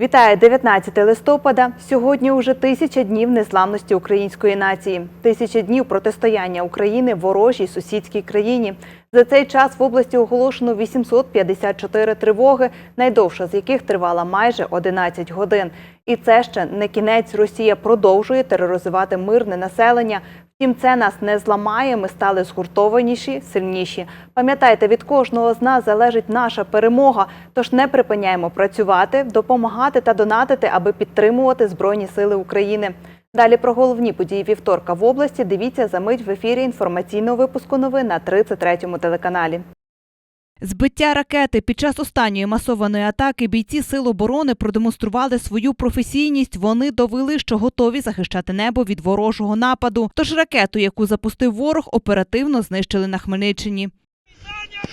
Вітаю 19 листопада. Сьогодні уже тисяча днів незламності української нації, тисяча днів протистояння України ворожій сусідській країні. За цей час в області оголошено 854 тривоги, найдовша з яких тривала майже 11 годин. І це ще не кінець. Росія продовжує тероризувати мирне населення. Втім, це нас не зламає. Ми стали згуртованіші, сильніші. Пам'ятайте, від кожного з нас залежить наша перемога. Тож не припиняємо працювати, допомагати та донатити, аби підтримувати Збройні Сили України. Далі про головні події вівторка в області. Дивіться за мить в ефірі інформаційного випуску новин на 33-му телеканалі. Збиття ракети під час останньої масованої атаки бійці Сил оборони продемонстрували свою професійність. Вони довели, що готові захищати небо від ворожого нападу. Тож ракету, яку запустив ворог, оперативно знищили на Хмельниччині.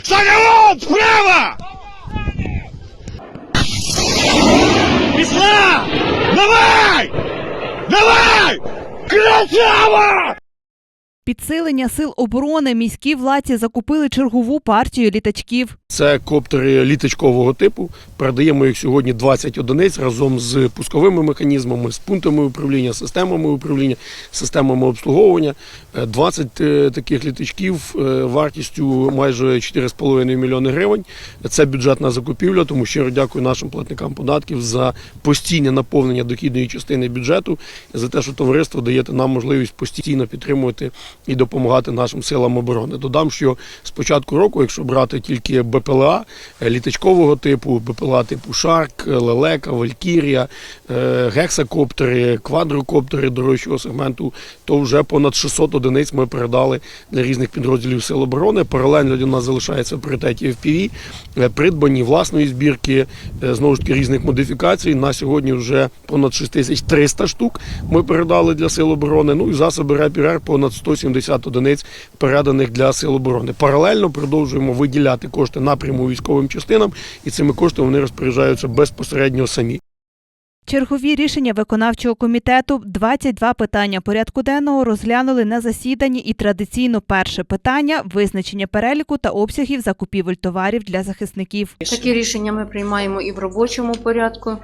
Загород справа! Пішла! Давай! Давай! Красава! Підсилення сил оборони міські владці закупили чергову партію літачків. Це коптери літачкового типу. Передаємо їх сьогодні 20 одиниць разом з пусковими механізмами, з пунктами управління, системами управління, системами обслуговування. Е, 20 е, таких літачків е, вартістю майже 4,5 мільйони гривень. Це бюджетна закупівля, тому щиро дякую нашим платникам податків за постійне наповнення дохідної частини бюджету, за те, що товариство даєте нам можливість постійно підтримувати і допомагати нашим силам оборони. Додам, що з початку року, якщо брати тільки БПЛА е, літачкового типу, БПЛА типу Шарк, Лелека, Валькірія, е, гексакоптери, квадрокоптери дорожчого сегменту, то вже понад 600 одиниць ми передали для різних підрозділів Сил оборони. Паралельно для нас залишається в пріоритеті FPV, е, придбані власної збірки, е, знову ж таки різних модифікацій. На сьогодні вже понад 6300 штук ми передали для Сил оборони. Ну і засоби РЕПІР понад 170 одиниць переданих для Сил оборони. Паралельно продовжуємо виділяти кошти напряму військовим частинам, і цими коштами вони розпоряджаються безпосередньо самі. Чергові рішення виконавчого комітету 22 питання порядку денного розглянули на засіданні. І традиційно перше питання визначення переліку та обсягів закупівель товарів для захисників. Такі рішення ми приймаємо і в робочому порядку.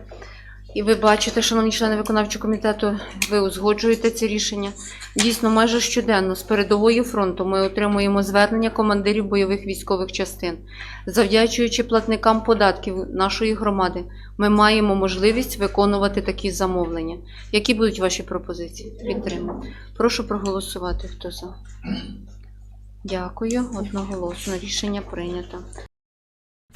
І ви бачите, шановні члени виконавчого комітету, ви узгоджуєте ці рішення. Дійсно, майже щоденно з передової фронту ми отримуємо звернення командирів бойових військових частин. Завдячуючи платникам податків нашої громади, ми маємо можливість виконувати такі замовлення. Які будуть ваші пропозиції? Підтримуємо. Прошу проголосувати. Хто за? Дякую. Одноголосно. Рішення прийнято.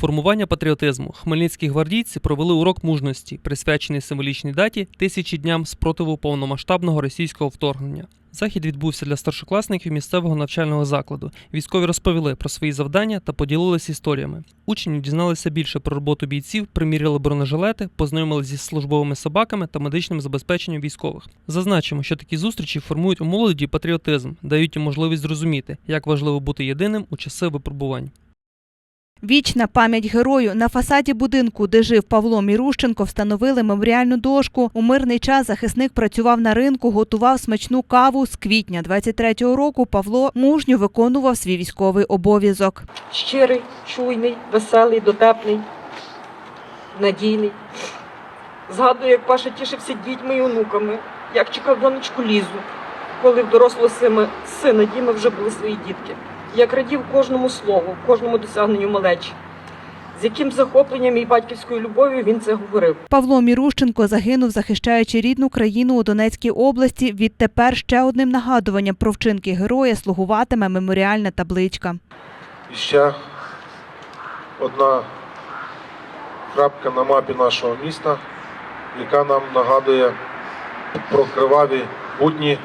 Формування патріотизму хмельницькі гвардійці провели урок мужності, присвячений символічній даті тисячі дням спротиву повномасштабного російського вторгнення. Захід відбувся для старшокласників місцевого навчального закладу. Військові розповіли про свої завдання та поділилися історіями. Учні дізналися більше про роботу бійців, приміряли бронежилети, познайомилися зі службовими собаками та медичним забезпеченням військових. Зазначимо, що такі зустрічі формують у молоді патріотизм, дають їм можливість зрозуміти, як важливо бути єдиним у часи випробувань. Вічна пам'ять герою на фасаді будинку, де жив Павло Мірущенко, встановили меморіальну дошку. У мирний час захисник працював на ринку, готував смачну каву. З квітня 23-го року Павло мужньо виконував свій військовий обов'язок. щирий, чуйний, веселий, дотепний, надійний. Згадую, як Паша тішився дітьми і онуками, як чекав донечку Лізу, коли в дорослого сина, Діми вже були свої дітки, як радів кожному слову, кожному досягненню малечі, з яким захопленням і батьківською любов'ю він це говорив. Павло Мірущенко загинув, захищаючи рідну країну у Донецькій області. Відтепер ще одним нагадуванням про вчинки героя слугуватиме меморіальна табличка. І ще одна крапка на мапі нашого міста, яка нам нагадує про криваві будні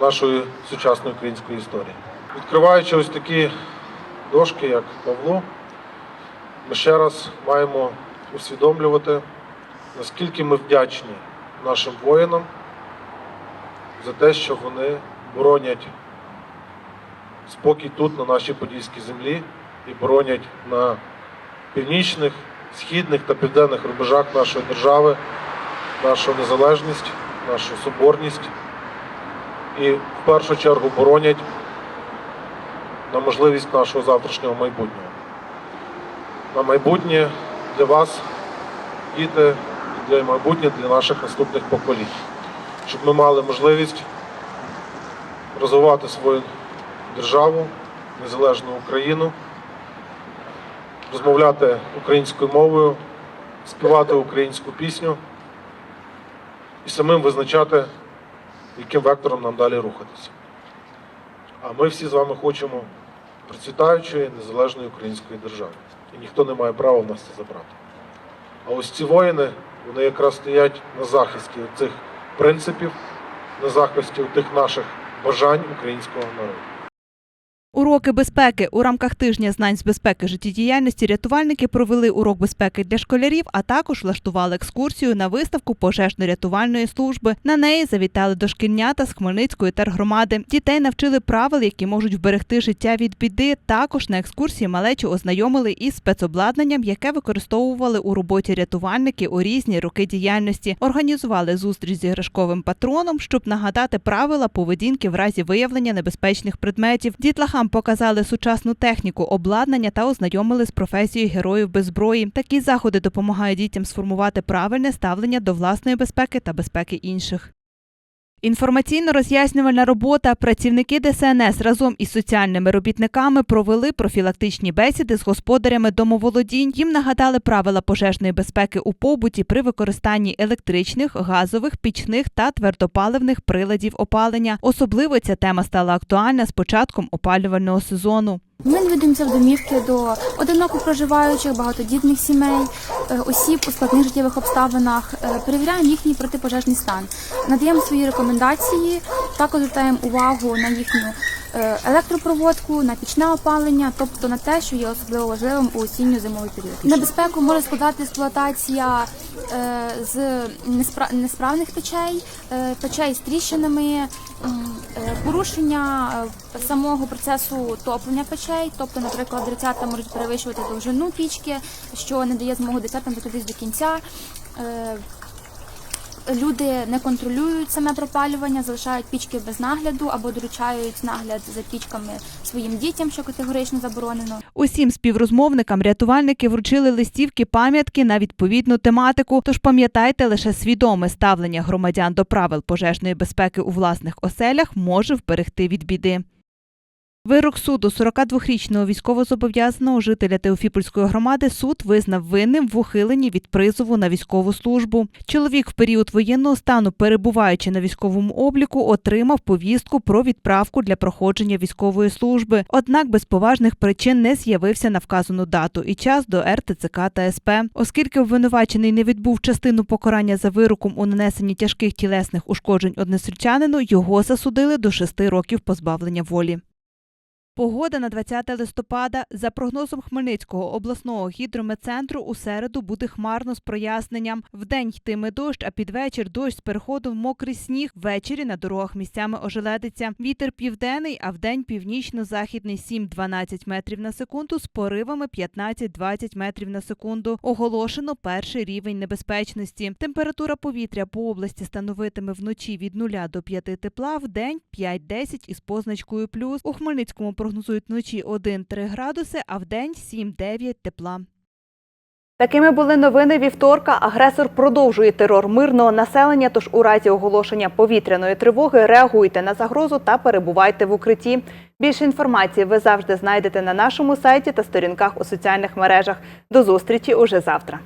нашої сучасної української історії. Відкриваючи ось такі дошки, як Павло, ми ще раз маємо усвідомлювати, наскільки ми вдячні нашим воїнам за те, що вони боронять спокій тут, на нашій подільській землі, і боронять на північних, східних та південних рубежах нашої держави, нашу незалежність, нашу соборність. І в першу чергу боронять на можливість нашого завтрашнього майбутнього. На майбутнє для вас діти, і для майбутнє для наших наступних поколінь, щоб ми мали можливість розвивати свою державу, незалежну Україну, розмовляти українською мовою, співати українську пісню і самим визначати, яким вектором нам далі рухатися. А ми всі з вами хочемо процвітаючої незалежної української держави. І ніхто не має права в нас це забрати. А ось ці воїни, вони якраз стоять на захисті цих принципів, на захисті тих наших бажань українського народу. Уроки безпеки у рамках тижня знань з безпеки життєдіяльності рятувальники провели урок безпеки для школярів, а також влаштували екскурсію на виставку пожежно-рятувальної служби. На неї завітали дошкільнята з Хмельницької тергромади. Дітей навчили правил, які можуть вберегти життя від біди. Також на екскурсії малечу ознайомили із спецобладнанням, яке використовували у роботі рятувальники у різні роки діяльності. Організували зустріч з іграшковим патроном, щоб нагадати правила поведінки в разі виявлення небезпечних предметів. Дітлахам показали сучасну техніку обладнання та ознайомили з професією героїв без зброї. Такі заходи допомагають дітям сформувати правильне ставлення до власної безпеки та безпеки інших. Інформаційно-роз'яснювальна робота. Працівники ДСНС разом із соціальними робітниками провели профілактичні бесіди з господарями домоволодінь. Їм нагадали правила пожежної безпеки у побуті при використанні електричних, газових, пічних та твердопаливних приладів опалення. Особливо ця тема стала актуальна з початком опалювального сезону. Ми навідуємося в домівки до одиноко проживаючих, багатодітних сімей, е, осіб у складних життєвих обставинах, е, перевіряємо їхній протипожежний стан, надаємо свої рекомендації, також звертаємо увагу на їхню електропроводку, на пічне опалення, тобто на те, що є особливо важливим у осінньо-зимовий період. Небезпеку може складати експлуатація е, з неспра- несправних печей, е, печей з тріщинами, е, порушення е, самого процесу топлення печей, тобто, наприклад, дрицята можуть перевищувати довжину пічки, що не дає змогу десятам дотитись до кінця. Люди не контролюють саме пропалювання, залишають пічки без нагляду або доручають нагляд за пічками своїм дітям, що категорично заборонено. Усім співрозмовникам рятувальники вручили листівки пам'ятки на відповідну тематику. Тож пам'ятайте, лише свідоме ставлення громадян до правил пожежної безпеки у власних оселях може вберегти від біди. Вирок суду 42-річного військовозобов'язаного жителя Теофіпольської громади суд визнав винним в ухиленні від призову на військову службу. Чоловік в період воєнного стану, перебуваючи на військовому обліку, отримав повістку про відправку для проходження військової служби. Однак без поважних причин не з'явився на вказану дату і час до РТЦК та СП. Оскільки обвинувачений не відбув частину покарання за вироком у нанесенні тяжких тілесних ушкоджень односельчанину, його засудили до шести років позбавлення волі. Погода на 20 листопада. За прогнозом Хмельницького обласного гідрометцентру у середу буде хмарно з проясненням. Вдень йтиме дощ, а під вечір дощ з переходом в мокрий сніг. Ввечері на дорогах місцями ожеледиться. Вітер південний, а вдень північно-західний 7-12 метрів на секунду з поривами 15-20 метрів на секунду. Оголошено перший рівень небезпечності. Температура повітря по області становитиме вночі від 0 до 5 тепла, вдень 5-10 із позначкою плюс. У Хмельницькому прогнозують вночі 1-3 градуси, а вдень 7-9 тепла. Такими були новини вівторка. Агресор продовжує терор мирного населення. Тож у разі оголошення повітряної тривоги реагуйте на загрозу та перебувайте в укритті. Більше інформації ви завжди знайдете на нашому сайті та сторінках у соціальних мережах. До зустрічі уже завтра.